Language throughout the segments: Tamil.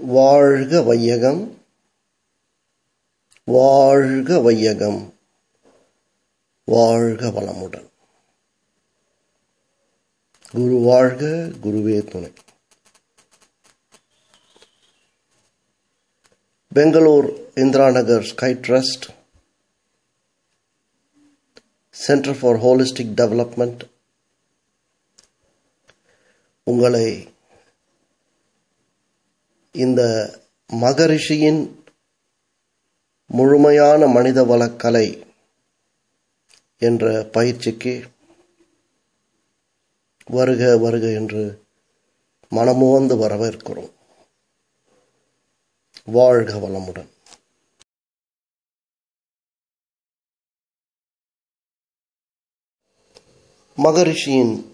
வாழ்க வையகம். வாழ்க வையகம். வாழ்க வளமுடன். குரு வாழ்க குருவே துணை. Bangalore Indiranagar sky trust centre for holistic development உங்களை இந்த மகரிஷியின் முழுமையான மனித வளக்கலை என்ற பயிற்சிக்கு வருக வருக என்று மனமுவந்து வரவேற்கிறோம். வாழ்க வளமுடன். மகரிஷியின்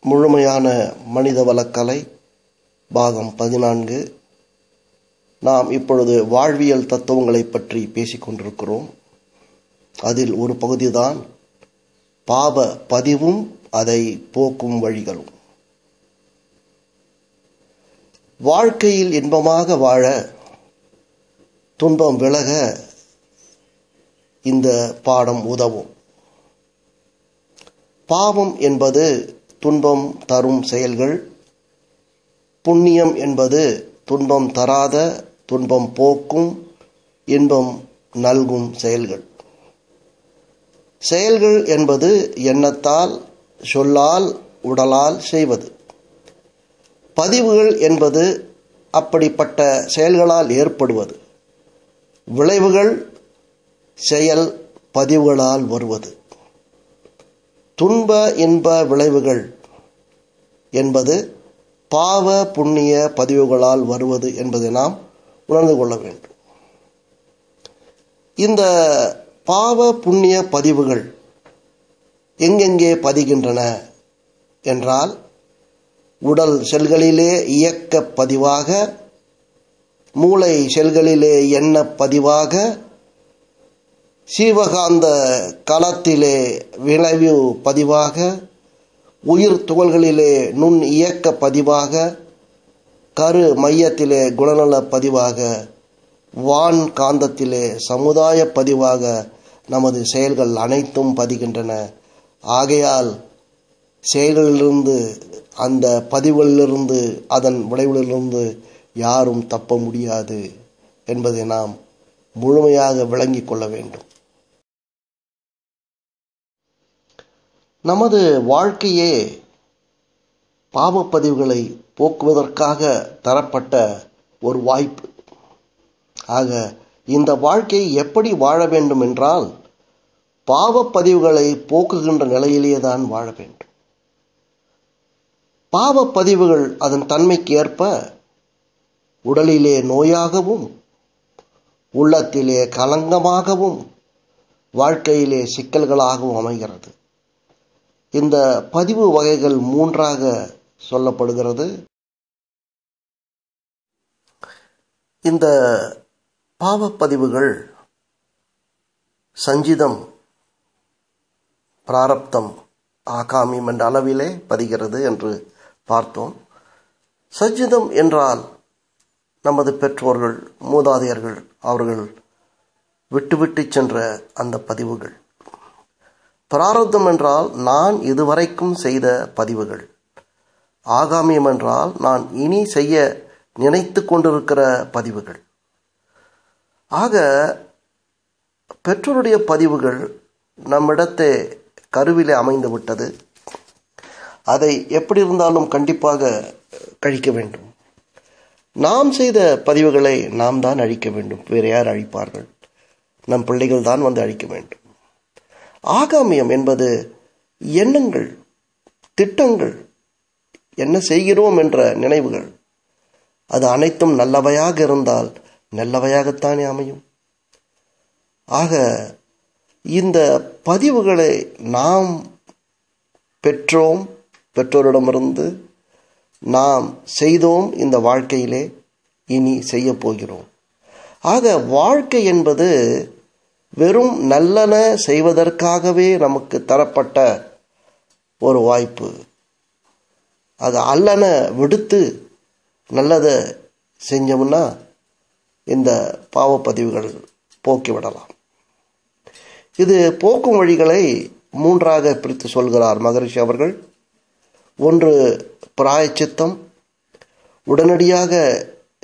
முழுமையான மனித வளக்கலை பாகம் பதினான்கு. நாம் இப்பொழுது வாழ்வியல் தத்துவங்களை பற்றி பேசிக்கொண்டிருக்கிறோம். அதில் ஒரு பகுதிதான் பாவ பதிவும் அதை போக்கும் வழிகளும். வாழ்க்கையில் இன்பமாக வாழ துன்பம் விலக இந்த பாடம் உதவும். பாவம் என்பது துன்பம் தரும் செயல்கள் புண்ணியம் என்பது துன்பம் தராத துன்பம் போக்கும் இன்பம் நல்கும் செயல்கள். செயல்கள் என்பது எண்ணத்தால் சொல்லால் உடலால் செய்வது. பதிவுகள் என்பது அப்படிப்பட்ட செயல்களால் ஏற்படுவது. விளைவுகள் செயல் பதிவுகளால் வருவது. துன்ப இன்ப விளைவுகள் என்பது பாவ புண்ணிய பதிவுகளால் வருவது என்பதை நாம் உணர்ந்து கொள்ள வேண்டும். இந்த பாவ புண்ணிய பதிவுகள் எங்கெங்கே பதிகின்றன என்றால் உடல் செல்களிலே இயக்க பதிவாக மூளை செல்களிலே எண்ண பதிவாக சீவகாந்த களத்திலே விளைவு பதிவாக உயிர் துகள்களிலே நுண் இயக்க பதிவாக கரு மையத்திலே குணநல பதிவாக வான் காந்தத்திலே சமுதாய பதிவாக நமது செயல்கள் அனைத்தும் பதிகின்றன. ஆகையால் செயல்களிலிருந்து அந்த பதிவுகளிலிருந்து அதன் விளைவுகளிலிருந்து யாரும் தப்ப முடியாது என்பதை நாம் முழுமையாக விளங்கிக் கொள்ள வேண்டும். நமது வாழ்க்கையே பாவப்பதிவுகளை போக்குவதற்காக தரப்பட்ட ஒரு வாய்ப்பு. ஆக இந்த வாழ்க்கையை எப்படி வாழ வேண்டும் என்றால் பாவப்பதிவுகளை போக்குகின்ற நிலையிலேயே தான் வாழ வேண்டும். பாவப்பதிவுகள் அதன் தன்மைக்கு ஏற்ப உடலிலே நோயாகவும் உள்ளத்திலே கலங்கமாகவும் வாழ்க்கையிலே சிக்கல்களாகவும் அமைகிறது. இந்த பதிவு வகைகள் மூன்றாக சொல்லப்படுகிறது. இந்த பாவப்பதிவுகள் சஞ்சிதம் பிராரப்தம் ஆகாமியம் என்ற அளவிலே பதிகிறது என்று பார்த்தோம். சஞ்சிதம் என்றால் நமது பெற்றோர்கள் மூதாதையர்கள் அவர்கள் விட்டுவிட்டு சென்ற அந்த பதிவுகள். பிராரத்தம் என்றால் நான் இதுவரைக்கும் செய்த பதிவுகள். ஆகாமியம் என்றால் நான் இனி செய்ய நினைத்து கொண்டிருக்கிற பதிவுகள். ஆக பெற்றோருடைய பதிவுகள் நம்மிடத்தை கருவிலே அமைந்து விட்டது. அதை எப்படி இருந்தாலும் கண்டிப்பாக கழிக்க வேண்டும். நாம் செய்த பதிவுகளை நாம் தான் அழிக்க வேண்டும். வேறு யார் அழிப்பார்கள்? நம் பிள்ளைகள் தான் வந்து அழிக்க வேண்டும். ஆகாமியம் என்பது எண்ணங்கள் திட்டங்கள் என்ன செய்கிறோம் என்ற நினைவுகள். அது அனைத்தும் நல்லவையாக இருந்தால் நல்லவையாகத்தானே அமையும். ஆக இந்த பதிவுகளை நாம் பெற்றோம் பெற்றோரிடமிருந்து நாம் செய்தோம் இந்த வாழ்க்கையிலே இனி செய்ய போகிறோம். ஆக வாழ்க்கை என்பது வெறும் நல்லன செய்வதற்காகவே நமக்கு தரப்பட்ட ஒரு வாய்ப்பு. அது அல்லன விடுத்து நல்லதை செஞ்சோம்னா இந்த பாவப்பதிவுகள் போக்கிவிடலாம் இது போக்கும் வழிகளை மூன்றாக பிரித்து சொல்கிறார் மகரிஷி அவர்கள். ஒன்று பிராயச்சித்தம் உடனடியாக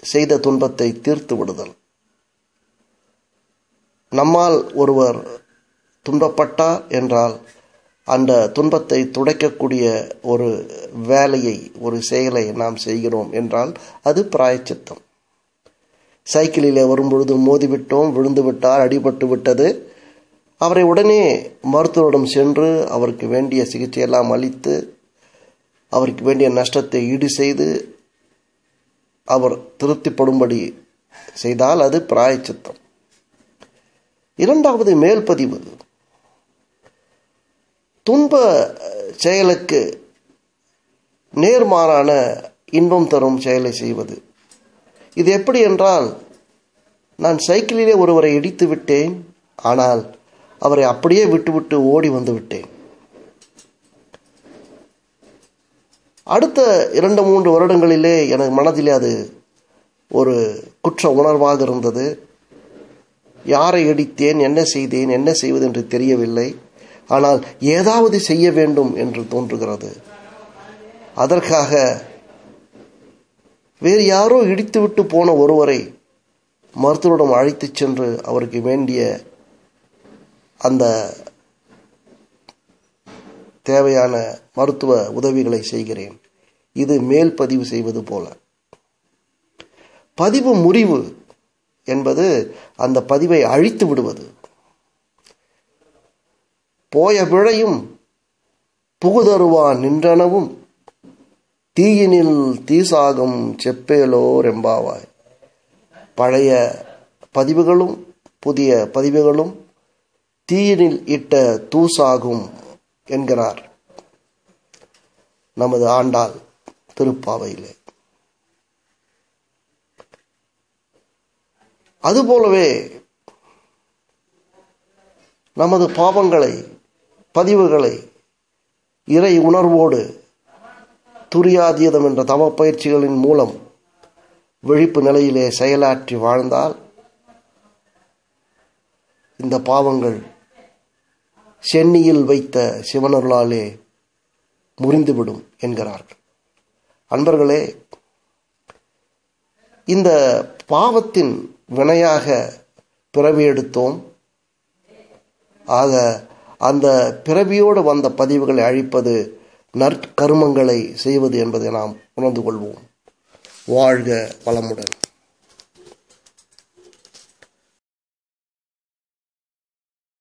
செய்த துன்பத்தை தீர்த்து விடுதல். நம்மால் ஒருவர் துன்பப்பட்டார் என்றால் அந்த துன்பத்தை துடைக்கக்கூடிய ஒரு வேலையை ஒரு செயலை நாம் செய்கிறோம் என்றால் அது பிராயச்சித்தம். சைக்கிளில் வரும்பொழுது மோதிவிட்டோம் விழுந்து விட்டார் அடிபட்டு விட்டது. அவரை உடனே மருத்துவரிடம் சென்று அவருக்கு வேண்டிய சிகிச்சையெல்லாம் அளித்து அவருக்கு வேண்டிய நஷ்டத்தை ஈடு செய்து அவர் திருப்திப்படும்படி செய்தால் அது பிராயச்சித்தம். இரண்டாவது மேல்பதிவு. துன்ப செயலுக்கு நேர்மாறான இன்பம் தரும் செயலை செய்வது. இது எப்படி என்றால் நான் சைக்கிளிலே ஒருவரை இடித்து விட்டேன் ஆனால் அவரை அப்படியே விட்டுவிட்டு ஓடி வந்து விட்டேன். அடுத்த இரண்டு மூன்று வருடங்களிலே எனக்கு மனதிலே அது ஒரு குற்ற உணர்வாக இருந்தது. யாரை இடித்தேன் என்ன செய்தேன் என்ன செய்வது என்று தெரியவில்லை. ஆனால் ஏதாவது செய்ய வேண்டும் என்று தோன்றுகிறது. அதற்காக வேறு யாரோ இடித்துவிட்டு போன ஒருவரை மருத்துவரிடம் அழைத்துச் சென்று அவருக்கு வேண்டிய அந்த தேவையான மருத்துவ உதவிகளை செய்கிறேன். இது மேல் பதிவு செய்வது போல. பதிவு முறிவு என்பது அந்த பதிவை அழித்து விடுவது. போய விழையும் புகுதருவான் நின்றனவும் தீயினில் தீசாகும் செப்பேலோ ரெம்பாவாய் பழைய பதிவுகளும் புதிய பதிவுகளும் தீயினில் இட்ட தூசாகும் என்கிறார். நமது ஆண்டாள் திருப்பாவையிலே. அதுபோலவே நமது பாவங்களை பதிவுகளை இறை உணர்வோடு துரியாதீதம் என்ற தவ பயிற்சிகளின் மூலம் விழிப்பு நிலையிலே செயலாற்றி வாழ்ந்தால் இந்த பாவங்கள் சென்னியில் வைத்த சிவனருளாலே முறிந்துவிடும் என்கிறார்கள். அன்பர்களே இந்த பாவத்தின் வினையாக பிறவி எடுத்தோம். ஆக அந்த பிறவியோடு வந்த பதிவுகளை அழிப்பது நற்கருமங்களை செய்வது என்பதை நாம் உணர்ந்து கொள்வோம். வாழ்க வளமுடன்.